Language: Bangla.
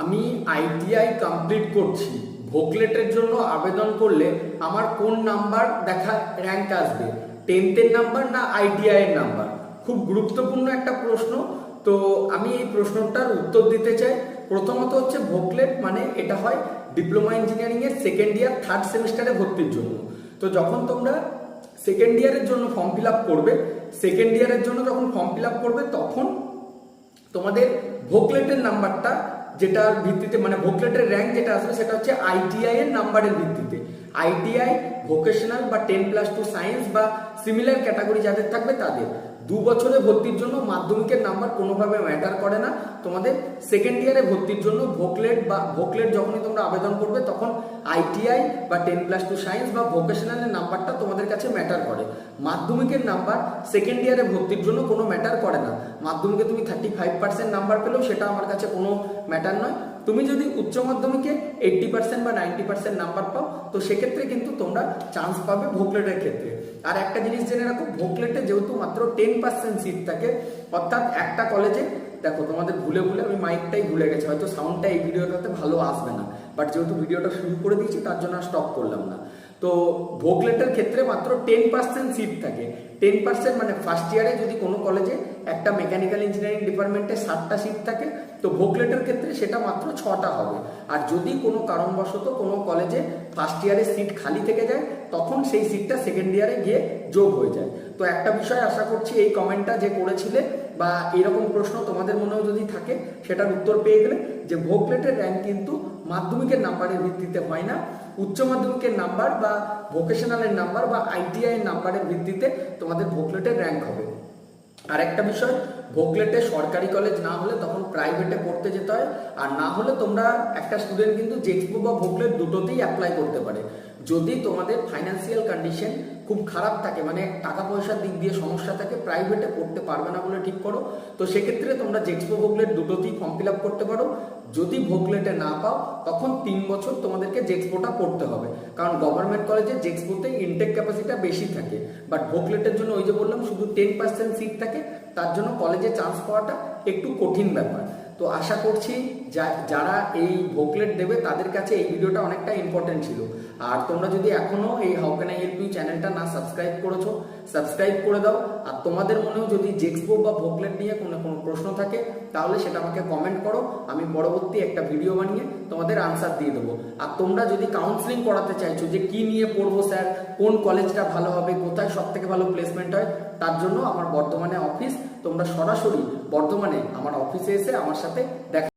আমি আইটিআই কমপ্লিট করছি। ভোকলেটের জন্য আবেদন করলে আমার কোন নাম্বার দেখা র্যাঙ্ক আসবে? টেন্থের নাম্বার না আইটিআই এর নাম্বার? খুব গুরুত্বপূর্ণ একটা প্রশ্ন। তো আমি এই প্রশ্নটার উত্তর দিতে চাই। প্রথমত হচ্ছে ভোকলেট মানে এটা হয় ডিপ্লোমা ইঞ্জিনিয়ারিং এর সেকেন্ড ইয়ার থার্ড সেমিস্টারে ভর্তির জন্য। তো যখন তোমরা সেকেন্ড ইয়ারের জন্য ফর্ম ফিল আপ করবে সেকেন্ড ইয়ারের জন্য যখন ফর্ম ফিল আপ করবে, তখন তোমাদের ভোকলেটের নাম্বারটা যেটার ভিত্তিতে মানে ভোকলেটের র্যাঙ্ক যেটা আসবে সেটা হচ্ছে আইটিআই এর নাম্বারের ভিত্তিতে। আইটিআই ভোকেশনাল বা টেন প্লাস টু সায়েন্স বা সিমিলার ক্যাটাগরি যাদের থাকবে তাদের। দু বছরে ভর্তির জন্য মাধ্যমিকের নাম্বার কোনোভাবে ম্যাটার করে না। তোমাদের সেকেন্ড ইয়ারে ভর্তির জন্য ভোকলেট বা ভোকলেট যখনই তোমরা আবেদন করবে, তখন আইটিআই বা টেন প্লাস টু সায়েন্স বা ভোকেশনালের নাম্বারটা তোমাদের কাছে ম্যাটার করে। মাধ্যমিকের নাম্বার সেকেন্ড ইয়ারে ভর্তির জন্য কোনো ম্যাটার করে না। মাধ্যমিকে তুমি থার্টি ফাইভ পার্সেন্ট নাম্বার পেলেও সেটা আমার কাছে কোনো ম্যাটার নয়। তুমি যদি উচ্চ মাধ্যমিকে এইট্টি পার্সেন্ট বা নাইনটি পার্সেন্ট নাম্বার পাও, তো সেক্ষেত্রে কিন্তু তোমরা চান্স পাবে ভোকলেটের ক্ষেত্রে। আর একটা জিনিস জেনে রাখো, ভোকলেটে যেহেতু মাত্র টেন পার্সেন্ট সিট থাকে, অর্থাৎ একটা কলেজে দেখো তোমাদের ভুলে ভুলে আমি মাইকটাই ভুলে গেছি, হয়তো সাউন্ডটা এই ভিডিওটাতে ভালো আসবে না বাট যেহেতু ভিডিওটা শুরু করে দিয়েছি, তার জন্য আর স্টপ করলাম না। তো ভোকলেটের ক্ষেত্রে মাত্র টেন পার্সেন্ট সিট থাকে। টেন পার্সেন্ট মানে ফার্স্ট ইয়ারে যদি কোনো কলেজে একটা মেকানিক্যাল ইঞ্জিনিয়ারিং ডিপার্টমেন্টে সাতটা সিট থাকে, তো ভোকলেটের ক্ষেত্রে সেটা মাত্র ছটা হবে। আর যদি কোনো কারণবশত কোনো কলেজে ফার্স্ট ইয়ারে সিট খালি থেকে যায়, তখন সেই সিটটা সেকেন্ড ইয়ারে গিয়ে যোগ হয়ে যায়। তো একটা বিষয় আশা করছি এই কমেন্টটা যে করেছিলে বা এরকম প্রশ্ন তোমাদের মনেও যদি থাকে, সেটার উত্তর পেয়ে গেলে যে ভোকলেটের র্যাঙ্ক কিন্তু মাধ্যমিকের নাম্বারের ভিত্তিতে হয় না। উচ্চ মাধ্যমিকের নাম্বার বা ভোকেশনালের নাম্বার বা আইটিআই নাম্বারের ভিত্তিতে তোমাদের ভোকলেটের র্যাঙ্ক হবে। আর একটা বিষয় ভোকলেটে সরকারি কলেজ না হলে তখন প্রাইভেটে পড়তে যেতে হয়। আর না হলে তোমরা একটা স্টুডেন্ট কিন্তু জেক্সপো বা ভোকলেট দুটোতেই অ্যাপ্লাই করতে পারে। যদি তোমাদের ফাইন্যান্সিয়াল কন্ডিশন খুব খারাপ থাকে মানে টাকা পয়সার দিক দিয়ে সমস্যা থাকে প্রাইভেটে পড়তে পারবে না বলে ঠিক করো, তো সেক্ষেত্রে তোমরা জেক্সপো ভোকলেট দুটোতেই ফর্ম ফিল করতে পারো। যদি ভোকলেটে না পাও, তখন তিন বছর তোমাদেরকে জেক্সপোটা পড়তে হবে। কারণ গভর্নমেন্ট কলেজে জেক্সপোতে ইনটেক ক্যাপাসিটিটা বেশি থাকে। বাট ভোকলেটের জন্য ওই যে বললাম, শুধু টেন পার্সেন্ট সিট থাকে, তার জন্য কলেজে চান্স পাওয়াটা একটু কঠিন ব্যাপার। তো আশা করছি যারা এই ভোকলেট দেবে, তাদের কাছে এই ভিডিওটা অনেকটা ইম্পর্টেন্ট ছিল। আর তোমরা যদি এখনও এই how can I help you চ্যানেলটা না সাবস্ক্রাইব করেছ সাবস্ক্রাইব করে দাও। আর তোমাদের মনেও যদি জেক্সপো বা ভোকলেট নিয়ে কোনো কোনো প্রশ্ন থাকে, তাহলে সেটা আমাকে কমেন্ট করো। আমি পরবর্তী একটা ভিডিও বানিয়ে তোমাদের আনসার দিয়ে দেবো। আর তোমরা যদি কাউন্সিলিং করাতে চাইছো যে কি নিয়ে পড়ব স্যার, কোন কলেজটা ভালো হবে, কোথায় সব থেকে ভালো প্লেসমেন্ট হয়, তার জন্য আমার বর্ধমানে অফিস তোমরা সরাসরি বর্ধমানে আমার অফিসে এসে আমার সাথে দেখা